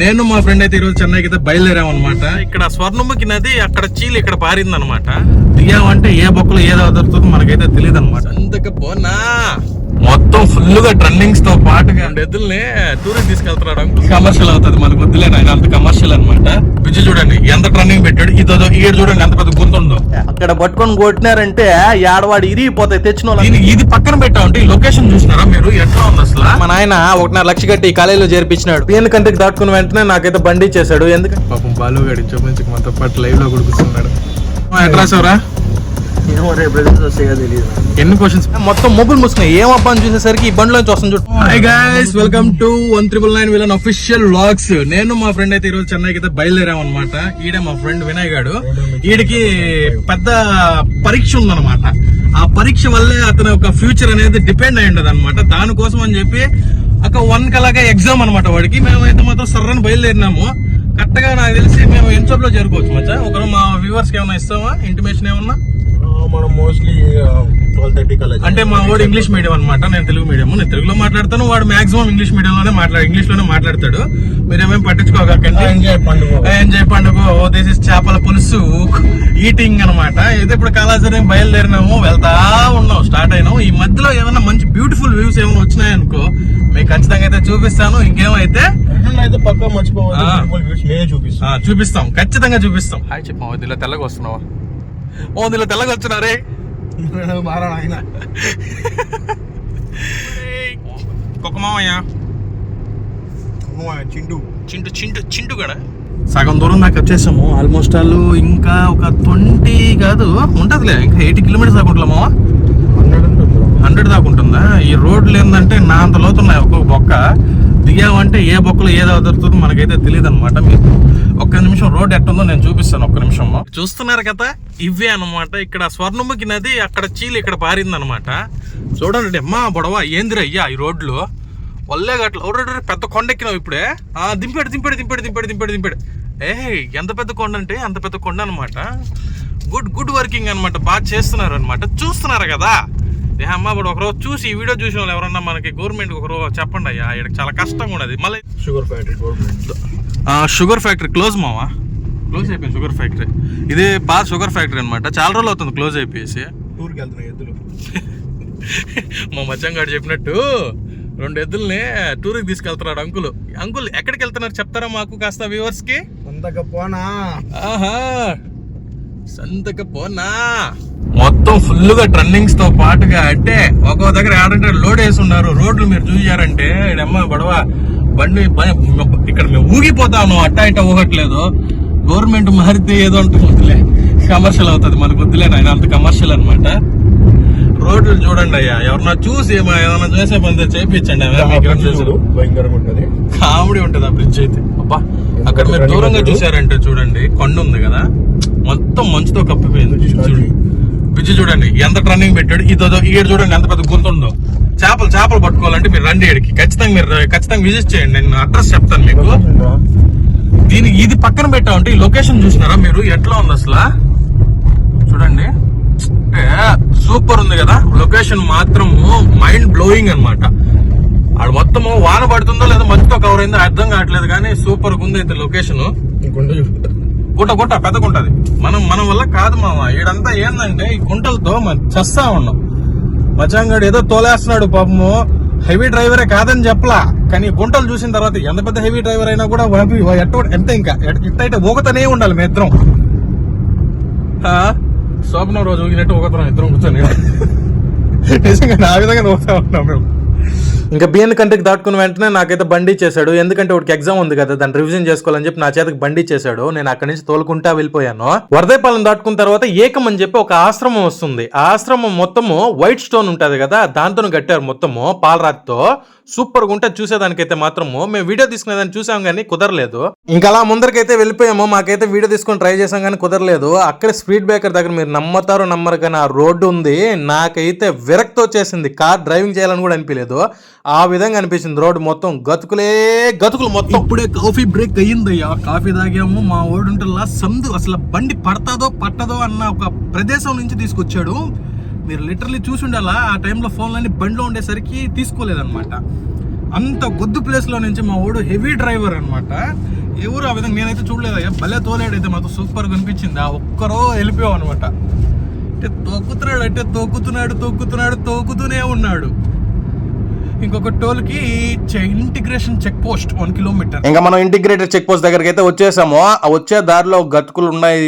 నేను మా ఫ్రెండ్ అయితే ఈరోజు చెన్నైకి అయితే బయలుదేరాం అనమాట ఇక్కడ స్వర్ణముఖి నది అక్కడ చీలి ఇక్కడ పారింది అనమాట దిగామంటే ఏ బొక్కలు ఏదో వదులుతుందో మనకైతే తెలియదు అనమాట అందుకే పోనా మొత్తం ఫుల్గా ట్రెండింగ్స్తో పాటుగా ఎద్దుల్ని టూరిస్ట్ తీసుకెళ్తున్నాడు కమర్షియల్ అవుతుంది మనకు వద్దులే అంత కమర్షియల్ అనమాట విజయ్ చూడండి. ఎంత ట్రెండింగ్ పెట్టాడు? ఇదో ఈడు చూడండి ఎంత పెద్ద అక్కడ పట్టుకొని కొట్టినారంటే ఆడవాడు ఇరిగిపోతాయి తెచ్చిన వాళ్ళు ఇది పక్కన పెట్టామంటే ఈ లొకేషన్ చూసినారా మీరు? ఎట్లా ఉంది అసలు? మా నాయన ఒకటిన్నర లక్ష కట్టి ఈ కాలేజీలో చేర్పించినాడు. పిఎన్ కంట్రీకి దాటుకున్న వెంటనే నాకైతే బండి ఇచ్చేసాడు ఎందుకంటే పాపం బాలు గడి చూపించి మనతో పాటు లైవ్లో ఎన్ని క్వశ్చన్స్ మొత్తం మొబైల్ మూసుకున్నాయి. ఏం అబ్బా అని చూసేసరికి ఈ బండిలోంచి వస్తుంది చూడు. Hi guys welcome to one triple nine villain official vlogs నేను మా ఫ్రెండ్ అయితే ఈరోజు చెన్నైకి అయితే బయలుదేరాం అనమాట ఈడే మా ఫ్రెండ్ వినయ్ గాడు. ఈడికి పెద్ద పరీక్ష ఉందన్నమాట. ఆ పరీక్ష వల్లే అతని ఒక ఫ్యూచర్ అనేది డిపెండ్ అయి ఉండదు అనమాట దానికోసం అని చెప్పి ఒక వన్ కలాగా ఎగ్జామ్ అనమాట వాడికి. మేమైతే మాత్రం సర్రని బయలుదేరినాము. కరెక్ట్గా నాకు తెలిసి మేము ఎన్సోప్లో చేరుకోవచ్చు మచ్చా. ఒకరు మా వ్యూవర్స్కి ఏమైనా ఇస్తామా ఇంటిమేషన్ ఏమన్నా? మనం మోస్ట్లీ ట్వెల్వ్ థర్టీ కల్లా అంటే మా వాడు ఇంగ్లీష్ మీడియం అనమాట నేను తెలుగు మీడియం నేను తెలుగులో మాట్లాడతాను వాడు మాక్సిమం ఇంగ్లీష్ మీడియం లోనే మాట్లాడు ఇంగ్లీష్లోనే మాట్లాడతాడు. మీరేమేం పట్టించుకోకండి ఎంజాయ్ పండుగ. ఎంజాయ్ పండుగ. ఓ దిస్ ఇస్ చేపల పులుసు ఈటింగ్ అనమాట అయితే ఇప్పుడు కాలాసరి బయలుదేరినాము వెళ్తా ఉన్నాం స్టార్ట్ అయినాం ఈ మధ్యలో ఏమైనా మంచి బ్యూటిఫుల్ వ్యూస్ ఏమైనా వచ్చినాయనుకో మీకు ఖచ్చితంగా అయితే చూపిస్తాను. ఇంకేమైతే? పక్కా మర్చిపోవాలి చూపిస్తాం. ఖచ్చితంగా చూపిస్తాం. హాయ్ చెప్పాం దీనిలో తెల్లగా వస్తున్నావా? ఓ దీనిలో తెల్లగా వచ్చినారే. మారా ఆయన కుక్క మామయ్య. చింటూ. చింటు చింటు చింటు కూడా సగం దూరం దాకా వచ్చేసాము. ఆల్మోస్ట్ ఆల్ ఇంకా ఒక ట్వంటీ కాదు ఉంటదిలే ఇంకా ఎయిటీ కిలోమీటర్స్ దాకా ఉంటుందా మావా? హండ్రెడ్ హండ్రెడ్ దాకా ఉంటుందా? ఈ రోడ్లు ఏంటంటే నా అంత లోతున్నాయి ఒక్కొక్క బొక్క. దిగామంటే ఏ బొక్కలు ఏదో వదులుతుందో మనకైతే తెలియదు అనమాట మీకు. ఒక్క నిమిషం రోడ్ ఎట్టుందో నేను చూపిస్తాను ఒక్క నిమిషం. చూస్తున్నారు కదా? ఇవే అనమాట ఇక్కడ స్వర్ణముఖి నది అక్కడ చీలి ఇక్కడ పారింది అనమాట చూడండి అమ్మా బొడవ ఏందిరా అయ్యా ఈ రోడ్లు? వల్లే గట్ల పెద్ద కొండ ఎక్కినావు ఇప్పుడే. ఆ దింపాడు దింపాడు దింపాడు దింపాడు దింపాడు దింపాడు. ఏ ఎంత పెద్ద కొండ అంటే అంత పెద్ద కొండ అనమాట గుడ్ గుడ్ వర్కింగ్ అనమాట బాగా చేస్తున్నారు అనమాట చూస్తున్నారు కదా? అమ్మ ఇప్పుడు ఒకరోజు చూసి ఈ వీడియో చూసిన వాళ్ళు ఎవరన్నా మనకి గవర్నమెంట్ ఒకరోజు చెప్పండి అయ్యా ఇక్కడ చాలా కష్టంగా ఉన్నది మళ్ళీ sugar factory government sugar factory close మావా? క్లోజ్ అయిపోయింది షుగర్ ఫ్యాక్టరీ ఇది పాత షుగర్ ఫ్యాక్టరీ అనమాట చాలా రోజులు అవుతుంది క్లోజ్ అయిపోయేసి. టూర్కి వెళ్తున్నాయి ఎద్దులు. మా మచ్చంగాడు చెప్పినట్టు రెండు ఎద్దుల్ని టూర్కి తీసుకెళ్తున్నాడు అంకుల్. అంకుల్ ఎక్కడికి వెళ్తున్నారు చెప్తారా మాకు కాస్త వ్యూవర్స్కి? అంతక పోనా? ఆహా సంతక పోనా? మొత్తం ఫుల్గా ట్రెండింగ్స్తో పాటుగా అంటే ఒక్కో దగ్గర ఆడంటే లోడ్ వేసి ఉన్నారు రోడ్లు మీరు చూసారంటే అమ్మ గొడవ. బండి ఇక్కడ మేము ఊగిపోతా ఉన్నాం. అట్టా ఇట్టా ఊగట్లేదు. గవర్నమెంట్ మారితే ఏదో అంటుందిలే కమర్షియల్ అవుతుంది మనకు. వద్దులే ఆయన అంత కమర్షియల్ అన్నమాట. రోడ్లు చూడండి అయ్యా. ఎవరన్నా చూసి ఏమైనా చేసే పని చేయించండి కామెడీ ఉంటది. ఆ బ్రిడ్జ్ అయితే. అబ్బా అక్కడ మీరు దూరంగా చూసారంటే చూడండి. కొండ ఉంది కదా. మొత్తం మంచుతో కప్పిపోయింది. చూడు బ్రిడ్జ్ చూడండి ఎంత ట్రన్నింగ్ పెట్టాడు ఇదో ఈడు చూడండి ఎంత పెద్ద గుంత ఉందో. చేపలు చేపలు పట్టుకోవాలంటే మీరు రండి ఈడికి ఖచ్చితంగా మీరు ఖచ్చితంగా విజిట్ చేయండి నేను అడ్రస్ చెప్తాను మీకు. దీని ఇది పక్కన పెట్టామంటే ఈ లొకేషన్ చూసినారా మీరు? ఎట్లా ఉంది అసలు? చూడండి. సూపర్ ఉంది కదా. లొకేషన్ మాత్రము మైండ్ బ్లోయింగ్ అన్నమాట. ఆడ మొత్తము వాన పడుతుందో లేదా మంచుతో కవర్ అయిందో అర్థం కావట్లేదు కానీ సూపర్ ఉంది అయితే లొకేషన్ ఇంకొండ గుట్ట గుట్ట పెద్దగుంటది మనం మన వల్ల కాదు మామ ఈడంతా ఏందంటే ఈ గుంటలతో చస్తా ఉన్నాం. మచంగాడు ఏదో తోలేస్తున్నాడు పాపము. హెవీ డ్రైవరే కాదని చెప్పలా. కానీ గుంటలు చూసిన తర్వాత ఎంత పెద్ద హెవీ డ్రైవర్ అయినా కూడా ఎట్ట ఎంత ఇంకా? ఎట్- ఇట్టయితే ఊగతనే ఉండాలి మీ ఇద్దరం. ఆ? శోభనం రోజు ఊగినట్టు ఊగుతున్నాం ఇద్దరం కూర్చొని. నిజంగా ఆ విధంగా ఊగుతా ఉన్నాం మేము. ఇంకా బిఎన్ కంట్రీకి దాటుకున్న వెంటనే నాకైతే బండి చేశాడు ఎందుకంటే వాడికి ఎగ్జామ్ ఉంది కదా దాన్ని రివిజన్ చేసుకోవాలని చెప్పి నా చేతికి బండి చేశాడు నేను అక్కడి నుంచి తోలుకుంటా వెళ్ళిపోయాను. వరదైపాలెం దాటుకున్న తర్వాత ఏకం అని చెప్పి ఒక ఆశ్రమం వస్తుంది. ఆ ఆశ్రమం మొత్తము వైట్ స్టోన్ ఉంటుంది కదా దాంతో కట్టారు మొత్తము పాలరాతితో. సూపర్గా ఉంటుంది చూసేదానికైతే మాత్రము. మేము వీడియో తీసుకునేదాన్ని చూసాం కానీ కుదరలేదు. ఇంకా అలా ముందరికైతే వెళ్ళిపోయాము. మాకైతే వీడియో తీసుకొని ట్రై చేసాం కానీ కుదరలేదు. అక్కడ స్పీడ్ బ్రేకర్ దగ్గర మీరు నమ్మతారు నమ్మరు కానీ ఆ రోడ్డు ఉంది. నాకైతే విరక్తి వచ్చేసింది. కార్ డ్రైవింగ్ చేయాలని కూడా అనిపించలేదు. ఆ విధంగా అనిపించింది. రోడ్డు మొత్తం గతుకులే గతుకులు మొత్తం. ఇప్పుడే కాఫీ బ్రేక్ అయ్యిందయ్యా. కాఫీ తాగాము మా ఓడుంటల్లా సందు అసలు బండి పడతాదో పట్టదో అన్న ఒక ప్రదేశం నుంచి తీసుకొచ్చాడు. మీరు లిటరలీ చూసి ఉండాలా ఆ టైంలో ఫోన్లన్నీ బండిలో ఉండేసరికి తీసుకోలేదన్నమాట. అంత గొద్దు ప్లేస్లో నుంచి మా ఓడు హెవీ డ్రైవర్ అనమాట ఎవరు ఆ విధంగా నేనైతే చూడలేదు భలే తోలేడు అయితే మాతో సూపర్ కనిపించింది ఆ ఒక్కరో వెళ్ళిపోయావు అనమాట అంటే తొక్కుతున్నాడు అంటే తొక్కుతున్నాడు తొక్కుతున్నాడు తొక్కుతూనే ఉన్నాడు. ఇంకొక టోల్కి integration check post one kilometre. ఇంకా మనం ఇంటిగ్రేటెడ్ చెక్ పోస్ట్ దగ్గరికి అయితే వచ్చేసాము వచ్చే దారిలో గతుకులు ఉన్నాయి.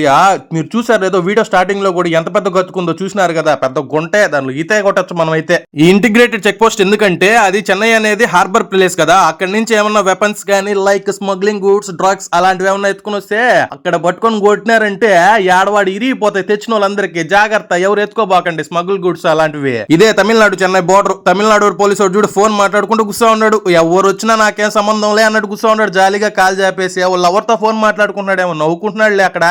మీరు చూసారు ఏదో వీడియో స్టార్టింగ్లో కూడా ఎంత పెద్ద గతుకుందో చూసినారు కదా పెద్ద గుంటే దానిలో ఈతే కొట్టచ్చు మనం అయితే ఈ ఇంటిగ్రేటెడ్ చెక్ పోస్ట్ ఎందుకంటే అది చెన్నై అనేది హార్బర్ ప్లేస్ కదా. అక్కడ నుంచి ఏమన్నా వెపన్స్ కానీ లైక్ స్మగ్లింగ్ గూడ్స్ డ్రగ్స్ అలాంటివి ఏమన్నా ఎత్తుకుని వస్తే అక్కడ పట్టుకొని కొట్టినారంటే ఏడవాడు ఇరిగిపోతాయి తెచ్చిన వాళ్ళందరికీ జాగ్రత్త ఎవరు ఎత్తుకోబాకండి స్మగుల్ గూడ్స్ అలాంటివి. ఇదే తమిళనాడు చెన్నై బోర్డర్ తమిళనాడు పోలీసు వాడు చూడు ఫోన్ మాట్లాడుకుంటూ కూర్చో ఉన్నాడు. ఎవరు వచ్చినా నాకేం సంబంధం లే అన్నట్టు కూర్చో ఉన్నాడు. జాలీగా కాల్ చేపేసి వాళ్ళు ఎవరితో ఫోన్ మాట్లాడుకుంటున్నాడేమో నవ్వుకుంటున్నాడులే అక్కడ.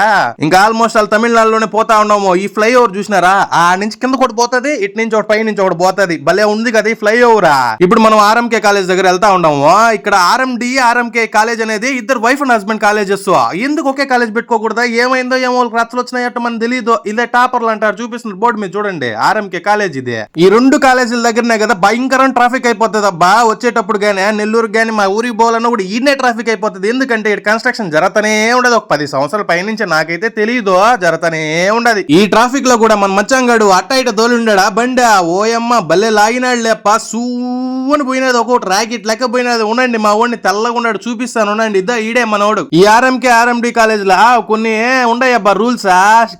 ఇంకా ఆల్మోస్ట్ వాళ్ళు తమిళనాడులోనే పోతా ఉన్నాము. ఈ ఫ్లైఓవర్ చూసినారా? ఆ నుంచి కింద ఒకటి పోతుంది ఇటు నుంచి ఒకటి పై నుంచి ఒకటి పోతుంది. భలే ఉంది కదా ఈ ఫ్లైఓవర్? ఇప్పుడు మనం ఆర్ఎంకే కాలేజ్ దగ్గర వెళ్తా ఉన్నాము. ఇక్కడ ఆర్ఎండి ఆర్ఎంకే కాలేజ్ అనేది ఇద్దరు వైఫ్ అండ్ హస్బెండ్ కాలేజెస్. ఎందుకు ఒకే కాలేజ్ పెట్టుకోకూడదా? ఏమైందో ఏమో వాళ్ళకి రచ్చలు వచ్చినాయట మనకు తెలియదు ఇదే టాపర్లు అంటారు. చూపిస్తున్నారు బోర్డు మీద చూడండి. ఆర్ఎంకే కాలేజ్ ఇది. ఈ రెండు కాలేజీల దగ్గరనే కదా భయంకరం ట్రాఫిక్ అయిపోతుంది అబ్బా వచ్చేటప్పుడు కానీ నెల్లూరు కానీ మా ఊరికి పోవాలన్నా కూడా ఈడనే ట్రాఫిక్ అయిపోతుంది. ఎందుకంటే ఇక్కడ కన్స్ట్రక్షన్ జరతనే ఉండదు. ఒక పది సంవత్సరాల పైనుంచి నాకైతే తెలియదు జరతనే ఉండదు. ఈ ట్రాఫిక్లో కూడా మన మచ్చంగాడు అట్ట ఇట తోలుండడా ఉండాడా? బండా ఓయమ్మ భలే లాగినాడు లేప సూవని పోయినది ఒక్కొక్కటి రాకెట్ లెక్క పోయినది. ఉండండి మా వాడిని తెల్లగా ఉన్నాడు చూపిస్తాను. ఉండండి ఇద్దా ఈడే మనోడు. ఈ ఆర్ఎంకే ఆర్ఎండి కాలేజ్ లా కొన్ని ఉండయబ్బా రూల్స్?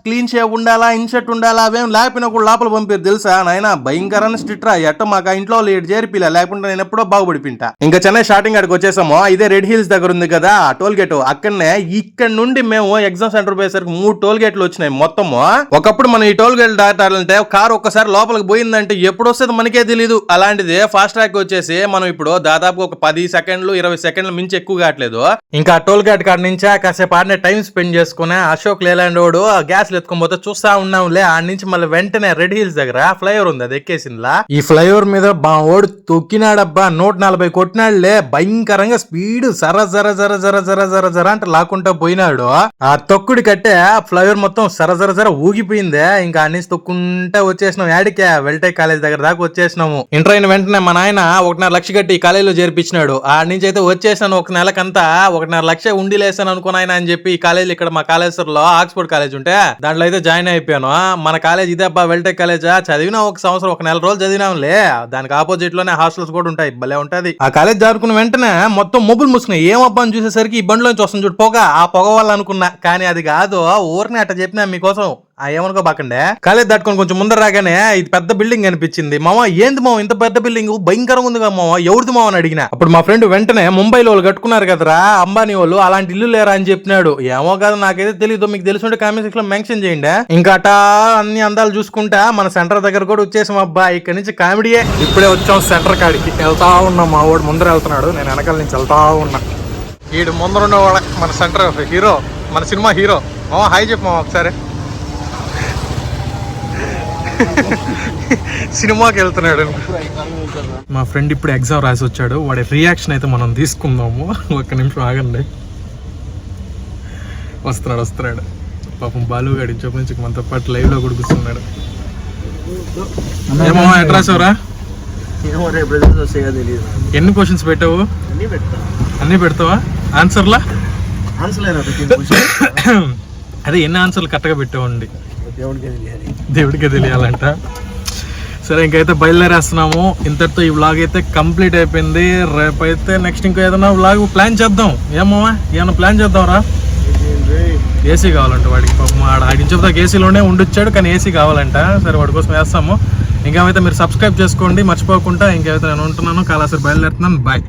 క్లీన్ షేప్ ఉండాలా ఇన్షర్ట్ ఉండాలా అవేం లేకపోయినా కూడా లోపల పంపారు తెలుసా? నాయన భయంకరమైన స్ట్రిక్ట్ రా ఎట్ట మాకు ఇంట్లో వాళ్ళు ఏడు చేరిపిలే లేకుంటే నేను ఎప్పుడో బాగుపడిపింటా. ఇంకా చెన్నై స్టార్టింగ్ అక్కడికి వచ్చేసాము. ఇదే రెడ్ హిల్స్ దగ్గర ఉంది కదా టోల్ గేట్ అక్కడనే ఇక్కడ నుండి మేము ఎగ్జామ్ సెంటర్ పోయేసరికి మూడు టోల్ గేట్లు వచ్చినాయి మొత్తము. ఒకప్పుడు మనం ఈ టోల్ గేట్ దాటాలంటే కారు ఒక్కసారి లోపలికి పోయిందంటే ఎప్పుడు వస్తుంది మనకే తెలియదు అలాంటిది ఫాస్ట్ ట్రాక్ వచ్చేసి మనం ఇప్పుడు దాదాపు ఒక పది సెకండ్లు ఇరవై సెకండ్లు మించి ఎక్కువ కావట్లేదు. ఇంకా టోల్ గేట్ కాడ నుంచి కాసేపు ఆడనే టైం స్పెండ్ చేసుకునే అశోక్ లేలాండ్ వాడు గ్యాస్ ఎత్తుకొని పోతే చూస్తా ఉన్నాంలే. ఆడ నుంచి మళ్ళీ వెంటనే రెడ్ హిల్స్ దగ్గర ఫ్లైఓవర్ ఉంది అది ఎక్కేసిందిలా. ఈ ఫ్లైఓవర్ మీద బా ఓడు తొక్కినాడబ్బా నూట నలభై కొట్టినాడులే భయంకరంగా స్పీడ్ సర జర జర జర జర జర జర అంటే లాక్కుంటా పోయినాడు. ఆ తొక్కుడు కట్టే ఫ్లైఓవర్ మొత్తం సర జర జర ఊగిపోయిందే. ఇంకా అనేసి తొక్కుంటా వచ్చేసినాం. యాడికే వెల్టే కాలేజ్ దగ్గర దాకా వచ్చేసినాము. ఇంటర్ అయిన వెంటనే మా నాయన ఒకటిన్నర లక్ష కట్టి ఈ కాలేజీలో చేర్పించినాడు. ఆ నుంచి అయితే వచ్చేసాను ఒక నెలకంతా. ఒకటిన్నర లక్ష ఉండి లేసాను అనుకున్నాయన అని చెప్పి ఈ కాలేజ్ ఇక్కడ మా కాలేజీలో ఆక్స్ఫోర్డ్ కాలేజ్ ఉంటే దాంట్లో అయితే జాయిన్ అయిపోయాను. మన కాలేజ్ ఇదే అబ్బా వెల్టెక్ కాలేజా? చదివినా ఒక సంవత్సరం ఒక నెల రోజులు చదివినాంలే. దానికి ఆపోజిట్లోనే హాస్టల్స్ కూడా ఉంటాయి. భలే ఉంటది. ఆ కాలేజ్ జారుకున్న వెంటనే మొత్తం మొబుల్ మూసుకున్నాయి ఏం అబ్బా అని చూసేసరికి ఈ బండిలోంచి వస్తుంది చూడు పొగ. ఆ పొగ వల్ల అనుకున్నా. కానీ అది కాదు ఊరిని అట్ట చెప్పినా మీకోసం. ఆ ఏమనుకోబాకండే? కాలేజ్ దాటుకొని కొంచెం ముందర రాగానే ఇది పెద్ద బిల్డింగ్ అనిపించింది. మామ ఏంది మామ ఇంత పెద్ద బిల్డింగ్? భయంకరంగా ఉంది మామ ఎవరిది మామ అని అడిగిన. అప్పుడు మా ఫ్రెండ్ వెంటనే ముంబైలో వాళ్ళు కట్టుకున్నారు కదరా అంబానీ వాళ్ళు అలాంటి ఇల్లు లేరా? అని చెప్పినాడు. ఏమో కదా నాకైతే తెలియదు మీకు తెలుసుంటే కామెంట్ సెక్షన్లో మెన్షన్ చేయండి. ఇంకా అటా అన్ని అందాలు చూసుకుంటా మన సెంటర్ దగ్గర కూడా వచ్చేసాం. అబ్బా ఇక్కడ నుంచి కామెడీయే. ఇప్పుడే వచ్చాం సెంటర్ కాడికి. వెళ్తా ఉన్నాం మా వాడు ముందర వెళ్తున్నాడు. నేను వెనకాల నుంచి వెళ్తా ఉన్నా. వీడు ముందర ఉన్నవాడ మన సెంటర్ హీరో మన సినిమా హీరో. మామ హాయ్ చెప్పు మామ ఒకసారి. సినిమాకి వెళ్తున్నాడు. మా ఫ్రెండ్ ఇప్పుడు ఎగ్జామ్ రాసి వచ్చాడు. వాడి రియాక్షన్ అయితే మనం తీసుకుందాము. ఒక్క నిమిషం ఆగండి. వస్తున్నాడు వస్తున్నాడు. పాపం బాలు గాడి చెప్పు నుంచి మనతో పాటు లైవ్లో కూడా కూర్చున్నాడు. ఏమో ఎన్ని క్వశ్చన్స్ పెట్టావు? అన్నీ పెడతా. అన్ని పెడతావా? ఆన్సర్లా అదే ఎన్ని ఆన్సర్లు కరెక్ట్గా పెట్టావండి దేవుడికి తెలియాలి. దేవుడికే తెలియాలంట. సరే ఇంకైతే బయలుదేరేస్తున్నాము. ఇంతటితో ఈ వ్లాగ్ అయితే కంప్లీట్ అయిపోయింది. రేపైతే నెక్స్ట్ ఇంకో ఏదైనా వ్లాగ్ ప్లాన్ చేద్దాం. ఏమో ఏమైనా ప్లాన్ చేద్దాంరా? ఏసీ కావాలంట వాడికి. పాపం ఆడ ఆడిని చెప్తాక ఏసీలోనే ఉండొచ్చాడు కానీ ఏసీ కావాలంట. సరే వాడి కోసం వేస్తాము. ఇంకేమైతే మీరు సబ్స్క్రైబ్ చేసుకోండి మర్చిపోకుండా ఇంకేమైతే నేను ఉంటున్నాను కాలాసరి బయలుదేరుతున్నాను. బాయ్